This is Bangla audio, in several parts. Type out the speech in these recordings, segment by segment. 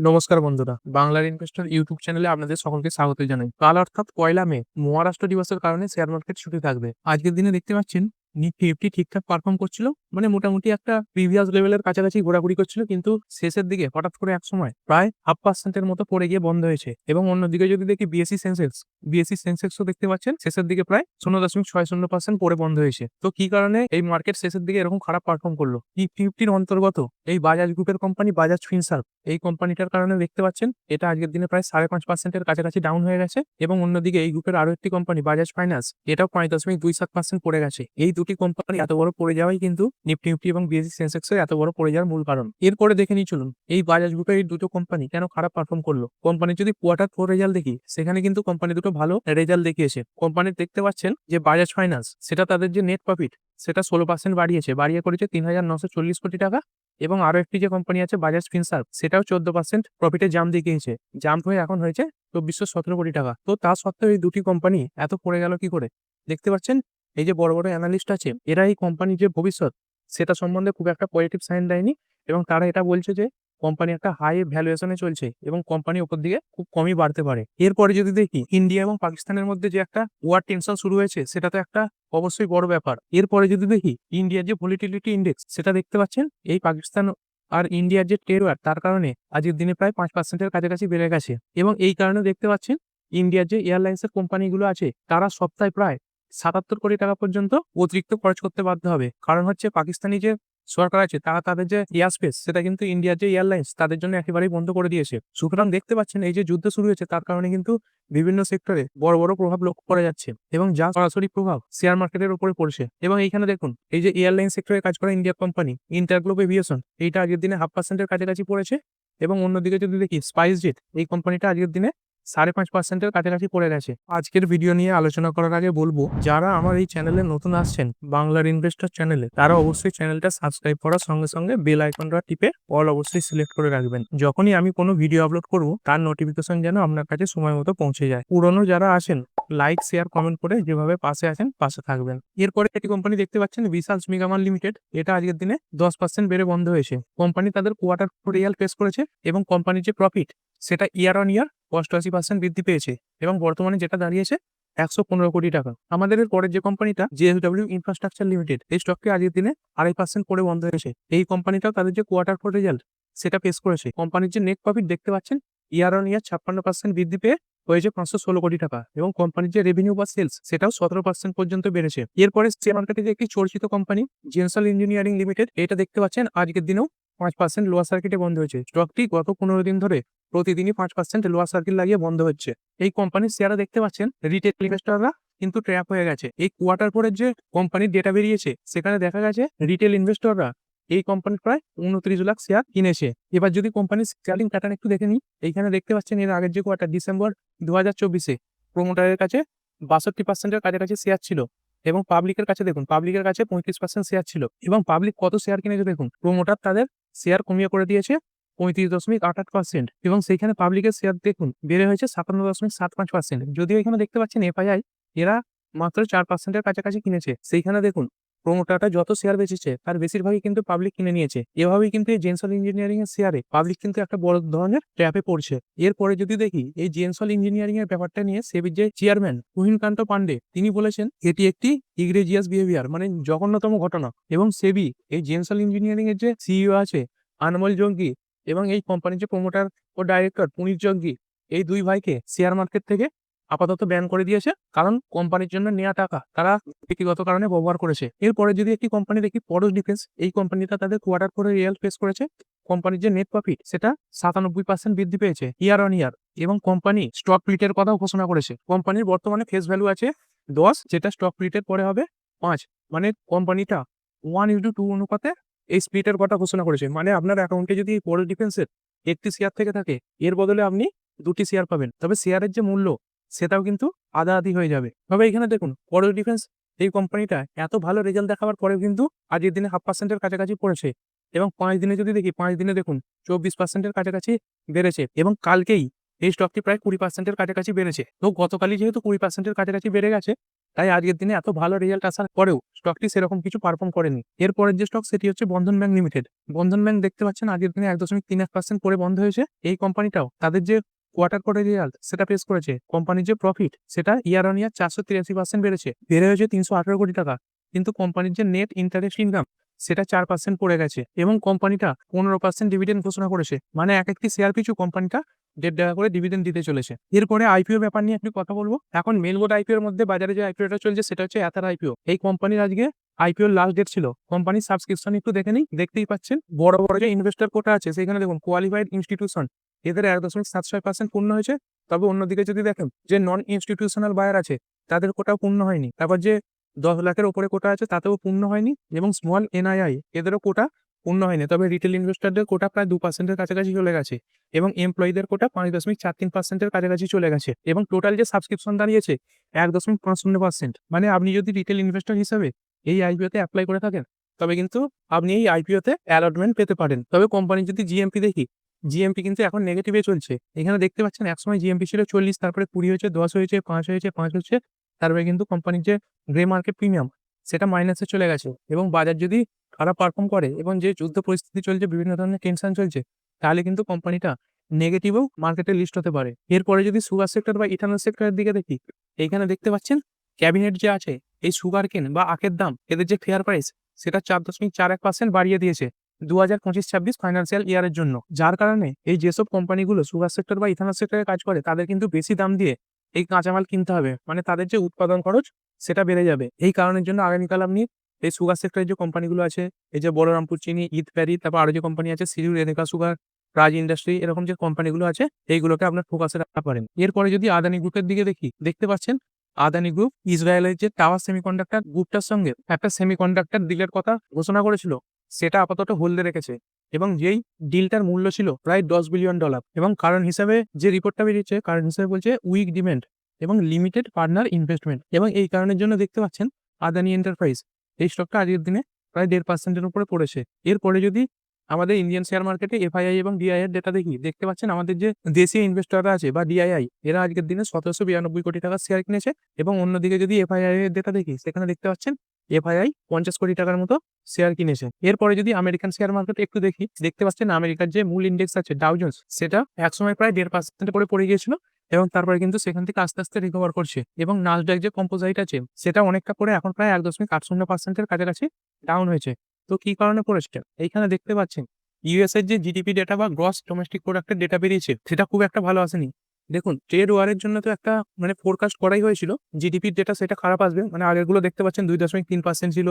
নমস্কার বন্ধুরা, বাংলার ইনভেস্টর ইউটিউব চ্যানেলে আপনাদের সকলকে স্বাগত জানাই। কাল অর্থাৎ পয়লা মে, মহারাষ্ট্র দিবসের কারণে শেয়ার মার্কেট ছুটি থাকবে। আজকের দিনে দেখতে পাচ্ছেন নিফটি ফিফটি ঠিকঠাক পারফর্ম করছিল মানে মোটামুটি একটা প্রিভিয়াস লেভেলের কাছাকাছি ঘোরাঘুরি করছিল, কিন্তু শেষের দিকে হঠাৎ করে এক সময় প্রায় হাফ পার্সেন্টের মতো পড়ে গিয়ে বন্ধ হয়েছে। এবং অন্যদিকে যদি দেখি বিএসসি সেন্সেক্স বিএসসি সেন্সেক্সও দেখতে পাচ্ছেন, শেষের দিকে প্রায় শূন্য দশমিক ছয় শূন্য পার্সেন্ট পড়ে বন্ধ হয়েছে। তো কি কারণে এই মার্কেট শেষের দিকে এরকম খারাপ পারফর্ম করল? নিফটি ফিফটির অন্তর্গত এই বাজাজ গ্রুপের কোম্পানি বাজাজ ফিনসার্ভ এই কোম্পানিটার কারণে দেখতে পাচ্ছেন, এটা আজকের দিনে প্রায় সাড়ে পাঁচ পার্সেন্টের কাছাকাছি ডাউন হয়ে গেছে এবং অন্যদিকে এই গ্রুপের আরও একটি কোম্পানি বাজাজ ফাইন্যান্স এটাও পাঁচ দশমিক দুই সাত পার্সেন্ট পড়ে গেছে। এই দুটি কোম্পানি এত বড় পড়ে যাওয়াই কিন্তু নিফটি নিফটি এবং বিএসসি সেন্সেক্সের এত বড় পড়ে যাওয়ার মূল কারণ। এরপরে দেখে নিই, চলুন। এই বাজাজ গ্রুপের এই দুটো কোম্পানি কেন খারাপ পারফর্ম করল? কোম্পানির যদি কোয়ার্টার ফোর রেজাল্ট দেখি, সেখানে কিন্তু কোম্পানি দুটো ভালো রেজাল্ট দেখিয়েছে। কোম্পানির দেখতে পাচ্ছেন যে বাজাজ ফাইন্যান্স সেটা তাদের যে নেট প্রফিট সেটা ষোলো পার্সেন্ট বাড়িয়েছে। বাড়িয়ে করেছে তিন হাজার নশো চল্লিশ কোটি টাকা। এবং আরও একটি যে কোম্পানি আছে বাজাজ ফিনসার্ভ সেটাও চোদ্দ পার্সেন্ট প্রফিটে জাম দেখিয়েছে। জাম্প হয়ে এখন হয়েছে চব্বিশশো সতেরো কোটি টাকা। তো তা সত্ত্বেও এই দুটি কোম্পানি এত পড়ে গেল কি করে? দেখতে পাচ্ছেন, এই যে বড় বড় অ্যানালিস্ট আছে, এরা এই কোম্পানির যে ভবিষ্যৎ, সেটা সম্বন্ধে খুব একটা পজিটিভ সাইন দেয়নি এবং তারা এটা বলছে যে কোম্পানি একটা হাই ভ্যালুয়েশনে চলছে এবং কোম্পানি ওপর দিকে খুব কমই বাড়তে পারে। এরপরে যদি দেখি ইন্ডিয়া এবং পাকিস্তানের মধ্যে যে একটা ওয়ার টেনশন শুরু হয়েছে, সেটা তো একটা অবশ্যই বড় ব্যাপার। এরপরে যদি দেখি ইন্ডিয়ার যে ভলিটিলিটি ইন্ডেক্স সেটা দেখতে পাচ্ছেন? এই পাকিস্তান আর ইন্ডিয়ার যে ট্রেড ওয়ার তার কারণে আজকের দিনে প্রায় পাঁচ পার্সেন্টের কাছাকাছি বেড়ে গেছে। এবং এই কারণে দেখতে পাচ্ছেন ইন্ডিয়ার যে এয়ারলাইন্সের কোম্পানিগুলো আছে, তারা সপ্তাহে প্রায় সাতাত্তর কোটি টাকা পর্যন্ত অতিরিক্ত খরচ করতে বাধ্য হবে। কারণ হচ্ছে, পাকিস্তানি যে সরকার আছে, তারা তাদের যে এয়ার স্পেস সেটা কিন্তু ইন্ডিয়ার যে এয়ারলাইন্স তাদের জন্য একেবারেই বন্ধ করে দিয়েছে। সুতরাং দেখতে পাচ্ছেন, এই যে যুদ্ধ শুরু হয়েছে, তার কারণে কিন্তু বিভিন্ন সেক্টরে বড় বড় প্রভাব লক্ষ্য করা যাচ্ছে এবং যা সরাসরি প্রভাব শেয়ার মার্কেটের উপরে পড়ছে। এবং এইখানে দেখুন, এই যে এয়ারলাইন সেক্টরে কাজ করা ইন্ডিয়া কোম্পানি ইন্টারগ্লোব এভিয়েশন এইটা আগের দিনে হাফ পার্সেন্টের কাছাকাছি পড়েছে এবং অন্যদিকে যদি দেখি স্পাইস জেট এই কোম্পানিটা আজকের দিনে সাড়ে পাঁচ পার্সেন্টের কাছাকাছি পড়ে গেছে। আজকের ভিডিও নিয়ে আলোচনা করার আগে বলব, যারা আমার এই চ্যানেলে নতুন আসছেন, বাংলার ইনভেস্টর চ্যানেলে তারা অবশ্যই চ্যানেলটা সাবস্ক্রাইব করার সঙ্গে সঙ্গে বেল আইকনটা টিপে অল অবশ্যই সিলেক্ট করে রাখবেন। যখনই আমি কোনো ভিডিও আপলোড করব, তার নোটিফিকেশন যেন আপনার কাছে সময় মতো পৌঁছে যায়। পুরনো যারা আসেন লাইক শেয়ার কমেন্ট করে যেভাবে পাশে আছেন, পাশে থাকবেন। এরপরে একটি কোম্পানি দেখতে পাচ্ছেন বিশাল স্মিগামান লিমিটেড এটা আজকের দিনে দশ পার্সেন্ট বেড়ে বন্ধ হয়েছে। কোম্পানি তাদের কোয়ার্টার রিয়াল পেশ করেছে এবং কোম্পানির যে প্রফিট সেটা ইয়ার অন ইয়ার অষ্টআশি পার্সেন্ট বৃদ্ধি পেয়েছে এবং বর্তমানে যেটা দাঁড়িয়েছে একশো পনেরো কোটি টাকা। আমাদের পরের যে কোম্পানিটা জিএসডব্লিউ ইনফ্রাস্ট্রাকচার লিমিটেড এই স্টকটি আজকের দিনে আড়াই পার্সেন্ট করে বন্ধ হয়েছে। এই কোম্পানিটাও তাদের যে কোয়ার্টার ফোর রেজাল্ট সেটা পেশ করেছে। কোম্পানির যে নেট প্রফিট দেখতে পাচ্ছেন ইয়ার অন ইয়ার ছাপ্পান্ন পার্সেন্ট বৃদ্ধি পেয়ে হয়েছে পাঁচশো ষোলো কোটি টাকা এবং কোম্পানির যে রেভিনিউ বা সেলস সেটাও সতেরো পার্সেন্ট পর্যন্ত বেড়েছে। এরপরে শেয়ার মার্কেটে যে একটি চর্চিত কোম্পানি জেনসাল ইঞ্জিনিয়ারিং লিমিটেড এটা দেখতে পাচ্ছেন, আজকের দিনেও পাঁচ পার্সেন্ট লোয়ার সার্কিটে বন্ধ হয়েছে। স্টকটি গত পনেরো দিন ধরে প্রতিদিনই পাঁচ পার্সেন্ট লোয়ার সার্কিট লাগিয়ে বন্ধ হচ্ছে। এই কোম্পানির শেয়ারে দেখতে পাচ্ছেন রিটেল ইনভেস্টররা কিন্তু ট্র্যাপ হয়ে গেছে। এই কোয়ার্টার পরের যে কোম্পানির ডেটা বেরিয়েছে, সেখানে দেখা গেছে রিটেল ইনভেস্টররা এই কোম্পানির প্রায় উনত্রিশ লাখ শেয়ার কিনেছে। এবার যদি কোম্পানির শেয়ারিং প্যাটার্ন একটু দেখে নিই, এইখানে দেখতে পাচ্ছেন এর আগের যে কোয়ার্টার ডিসেম্বর দু হাজার চব্বিশে প্রোমোটারের কাছে বাষট্টি পার্সেন্টের কাছাকাছি শেয়ার ছিল এবং পাবলিকের কাছে দেখুন পাবলিকের কাছে পঁয়ত্রিশ পার্সেন্ট শেয়ার ছিল। এবং পাবলিক কত শেয়ার কিনেছে দেখুন প্রোমোটার তাদের শেয়ার কমিয়ে করে দিয়েছে পঁয়ত্রিশ দশমিক আট আট পার্সেন্ট এবং সেইখানে পাবলিকের শেয়ার দেখুন বেড়ে হয়েছে সাতান্ন দশমিক সাত পাঁচ পার্সেন্ট যদিও এখানে দেখতে পাচ্ছেন এফআইআই এরা মাত্র চার পার্সেন্টের কাছাকাছি কিনেছে। সেইখানে দেখুন প্রোমোটারটা যত শেয়ার বেচেছে, তার বেশিরভাগই কিন্তু পাবলিক কিনে নিয়েছে। এভাবেই কিন্তু এই জেনসল ইঞ্জিনিয়ারিং এর শেয়ারে পাবলিক কিন্তু একটা বড় ধরনের ট্র্যাপে পড়ছে। এরপরে যদি দেখি, এই জেনসল ইঞ্জিনিয়ারিং এর ব্যাপারটা নিয়ে সেবির যে চেয়ারম্যান তুহিনকান্ত পান্ডে তিনি বলেছেন, এটি একটি ইগ্রেজিয়াস বিহেভিয়ার মানে জঘন্যতম ঘটনা। এবং সেবি এই জেনসল ইঞ্জিনিয়ারিং এর যে সিইও আছে, আনমল জঙ্গি, এবং এই কোম্পানির যে প্রমোটার ও ডাইরেক্টর পুনির জঙ্গি, এই দুই ভাইকে শেয়ার মার্কেট থেকে আপাতত ব্যান করে দিয়েছে। কারণ কোম্পানির জন্য নেওয়া টাকা, তারা ব্যক্তিগত কারণে ব্যবহার করেছে। এরপরে যদি একটি কোম্পানি দেখি পরশ ডিফেন্স এই কোম্পানিটা তাদের কোয়ার্টার করে রিয়েল ফেস করেছে কোম্পানির যে নেট প্রফিট সেটা সাতানব্বই পার্সেন্ট বৃদ্ধি পেয়েছে ইয়ার অন ইয়ার এবং কোম্পানি স্টক প্লিটের কথাও ঘোষণা করেছে। কোম্পানির বর্তমানে ফেস ভ্যালু আছে দশ, যেটা স্টক প্লিটের পরে হবে পাঁচ। মানে কোম্পানিটা ওয়ান ইন্টু টু অনুপাতে এই স্প্লিটের কথা ঘোষণা করেছে। মানে আপনার অ্যাকাউন্টে যদি পরশ ডিফেন্সের একটি শেয়ার থেকে থাকে, এর বদলে আপনি দুটি শেয়ার পাবেন। তবে শেয়ারের যে মূল্য সেটাও কিন্তু আদা আদি হয়ে যাবে। তবে এখানে দেখুন পরশ ডিফেন্স এই কোম্পানিটা এত ভালো রেজাল্ট দেখাবার পরেও কিন্তু আজকের দিনে হাফ পার্সেন্টের কাছাকাছি পড়েছে এবং পাঁচ দিনে যদি দেখি, পাঁচ দিনে দেখুন, চব্বিশ পার্সেন্টের কাছাকাছি বেড়েছে এবং কালকেই এই স্টকটি প্রায় কুড়ি পার্সেন্টের কাছাকাছি বেড়েছে। তো গতকালই যেহেতু কুড়ি পার্সেন্টের কাছাকাছি বেড়ে গেছে, তাই আজকের দিনে এত ভালো রেজাল্ট আসার পরেও স্টকটি সেরকম কিছু পারফর্ম করেনি। এরপরের যে স্টক সেটি হচ্ছে Bandhan bank limited Bandhan bank দেখতে পাচ্ছেন আজকের দিনে এক দশমিক তিন এক পার্সেন্ট করে বন্ধ হয়েছে। এই কোম্পানিটাও তাদের যে কোয়ার্টার কোয়ার্টার রেজাল্ট সেটা পেশ করেছে। কোম্পানির যে প্রফিট সেটা ইয়ার অন ইয়ার চারশো তিরাশি পার্সেন্ট বেড়েছে। বেড়ে হয়েছে তিনশো আঠারো কোটি টাকা। কিন্তু কোম্পানির যে নেট ইন্টারেস্ট ইনকাম সেটা চার পার্সেন্ট পড়ে গেছে এবং কোম্পানিটা পনেরো পার্সেন্ট ডিভিডেন্ড ঘোষণা করেছে। মানে এক একটি শেয়ার পিছু কোম্পানিটা দেড় টাকা করে ডিভিডেন্ড দিতে চলেছে। এরপরে আইপিও ব্যাপার নিয়ে একটু কথা বলব। এখন মেলবোর্ড আইপিও এর মধ্যে বাজারে যে আইপিওটা চলছে, সেটা হচ্ছে এথার আইপিও এই কোম্পানির আজকে আইপিওর লাস্ট ডেট ছিল। কোম্পানির সাবস্ক্রিপশন একটু দেখে নিই। দেখতেই পাচ্ছেন, বড় বড় যে ইনভেস্টর কোটা আছে সেখানে দেখুন কোয়ালিফাইড ইনস্টিটিউশন এদের এক দশমিক সাত ছয় পার্সেন্ট পূর্ণ হয়েছে। তবে অন্যদিকে যদি দেখেন যে নন ইনস্টিটিউশনাল বায়ার আছে, তাদের কোটাও পূর্ণ হয়নি। তারপর যে দশ লাখের ওপরে কোটা আছে, তাতেও পূর্ণ হয়নি এবং স্মল এনআইআই এদেরও কোটা পূর্ণ হয়নি। তবে রিটেল ইনভেস্টরদের কোটা প্রায় দু পার্সেন্টের কাছাকাছি চলে গেছে এবং এমপ্লয়ীদের কোটা পাঁচ দশমিক চার তিন পার্সেন্টের কাছাকাছি চলে গেছে এবং টোটাল যে সাবস্ক্রিপশন দাঁড়িয়েছে, এক দশমিক পাঁচ শূন্য পার্সেন্ট মানে আপনি যদি রিটেল ইনভেস্টর হিসেবে এই আইপিওতে অ্যাপ্লাই করে থাকেন, তবে কিন্তু আপনি এই আইপিওতে অ্যালটমেন্ট পেতে পারেন। তবে কোম্পানি যদি জিএমপি দেখি জিএমপি কিন্তু এখন নেগেটিভে চলছে। এখানে দেখতে পাচ্ছেন একসময় জিএমপি ছিল চল্লিশ, তারপরে কুড়ি হয়েছে, দশ হয়েছে, পাঁচ হয়েছে, পাঁচ হচ্ছে, তারপরে কিন্তু কোম্পানির যে গ্রে মার্কেট প্রিমিয়াম সেটা মাইনাসে চলে গেছে। এবং বাজার যদি খারাপ পারফর্ম করে এবং যে যুদ্ধ পরিস্থিতি চলছে, বিভিন্ন ধরনের টেনশন চলছে, তাহলে কিন্তু কোম্পানিটা নেগেটিভও মার্কেটে লিস্ট হতে পারে। এরপরে যদি সুগার সেক্টর বা ইথানল সেক্টরের দিকে দেখি এইখানে দেখতে পাচ্ছেন ক্যাবিনেট যে আছে, এই সুগার কেন বা আখের দাম, এদের যে ফেয়ার প্রাইস সেটা চার দশমিক চার এক পার্সেন্ট বাড়িয়ে দিয়েছে। দু হাজার পঁচিশ ছাব্বিশ ফাইন্যান্সিয়াল ইয়ারের জন্য। যার কারণে এই যেসব কোম্পানিগুলো সুগার সেক্টর বা ইথানল সেক্টরে কাজ করে, তাদের কিন্তু বেশি দাম দিয়ে এই কাঁচামাল কিনতে হবে। মানে তাদের যে উৎপাদন খরচ, সেটা বেড়ে যাবে। এই কারণের জন্য আগামীকাল আপনি এই সুগার সেক্টরের যে কোম্পানিগুলো আছে, এই যে বলরামপুর চিনি, ঈদ প্যারি তারপর আরও যে কোম্পানি আছে সিরিউ রেনেকা সুগার, রাজ ইন্ডাস্ট্রি এরকম যে কোম্পানিগুলো আছে, এইগুলোকে আপনার ফোকাসে রাখতে পারেন। এরপরে যদি আদানি গ্রুপের দিকে দেখি, দেখতে পাচ্ছেন, আদানি গ্রুপ ইসরায়েলের যে টাওয়ার সেমিকন্ডাক্টর গ্রুপটার সঙ্গে একটা সেমিকন্ডাক্টর ডিলের কথা ঘোষণা করেছিল। সেটা আপাতত হোল্ডে রেখেছে এবং যেই ডিলটার মূল্য ছিল প্রায় দশ বিলিয়ন ডলার এবং কারণ হিসাবে যে রিপোর্টটা বেরিয়েছে, কারণ হিসাবে বলছে উইক ডিমান্ড এবং লিমিটেড পার্টনার ইনভেস্টমেন্ট এবং এই কারণের জন্য দেখতে পাচ্ছেন আদানি এন্টারপ্রাইজ এই স্টকটা আজকের দিনে প্রায় দেড় পার্সেন্টের উপরে পড়েছে। এরপরে যদি আমাদের ইন্ডিয়ান শেয়ার মার্কেটে এফআইআই এবং ডিআই এর ডেটা দেখি, দেখতে পাচ্ছেন আমাদের যে দেশীয় ইনভেস্টররা আছে বা ডিআইআই এরা আজকের দিনে সতেরোশো বিরানব্বই কোটি টাকার শেয়ার কিনেছে এবং অন্যদিকে যদি এফআইআই এর ডেটা দেখি, সেখানে দেখতে পাচ্ছেন এফআইআই পঞ্চাশ কোটি টাকার মতো শেয়ার কিনেছে। এরপরে যদি আমেরিকান শেয়ার মার্কেট একটু দেখি, দেখতে পাচ্ছেন আমেরিকার যে মূল ইন্ডেক্স আছে ডাউজন্স সেটা একসময় প্রায় দেড় পার্সেন্ট করে পড়ে গিয়েছিল এবং তারপরে কিন্তু সেখান থেকে আস্তে আস্তে রিকভার করছে এবং নাসডাক যে কম্পোজাইট আছে, সেটা অনেকটা পরে এখন প্রায় এক দশমিক আট শূন্য পার্সেন্টের কাছাকাছি ডাউন হয়েছে। তো কি কারণে পড়েছে? এইখানে দেখতে পাচ্ছেন ইউএস এর যে জিডিপি ডেটা বা গ্রস ডোমেস্টিক প্রোডাক্টের ডেটা বেরিয়েছে, সেটা খুব একটা ভালো আসেনি। দেখুন ট্রেড ওয়ারের জন্য তো একটা মানে ফোরকাস্ট করাই হয়েছিল। জিডিপির ডেটা সেটা খারাপ আসবে। মানে আগেরগুলো দেখতে পাচ্ছেন দুই দশমিক তিন পার্সেন্ট ছিল,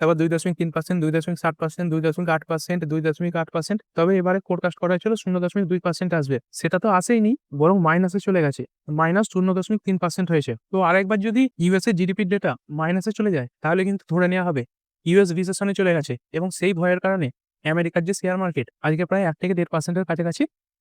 তারপর দুই দশমিক তিন পার্সেন্ট দুই দশমিক সাত পার্সেন্ট দুই দশমিক আট পার্সেন্ট দুই দশমিক আট পার্সেন্ট তবে এবারে ফোরকাস্ট করা হয়েছিল শূন্য দশমিক দুই পার্সেন্ট আসবে। সেটা তো আসেইনি বরং মাইনাসে চলে গেছে। মাইনাস শূন্য দশমিক তিন পার্সেন্ট হয়েছে। তো আরেকবার যদি ইউএস এর জিডিপির ডেটা মাইনাসে চলে যায়, তাহলে কিন্তু ধরে নেওয়া হবে ইউএস রিসেশনে চলে গেছে। এবং সেই ভয়ের কারণে আমেরিকার যে শেয়ার মার্কেট আজকে প্রায় এক থেকে দেড় পার্সেন্টের কাছাকাছি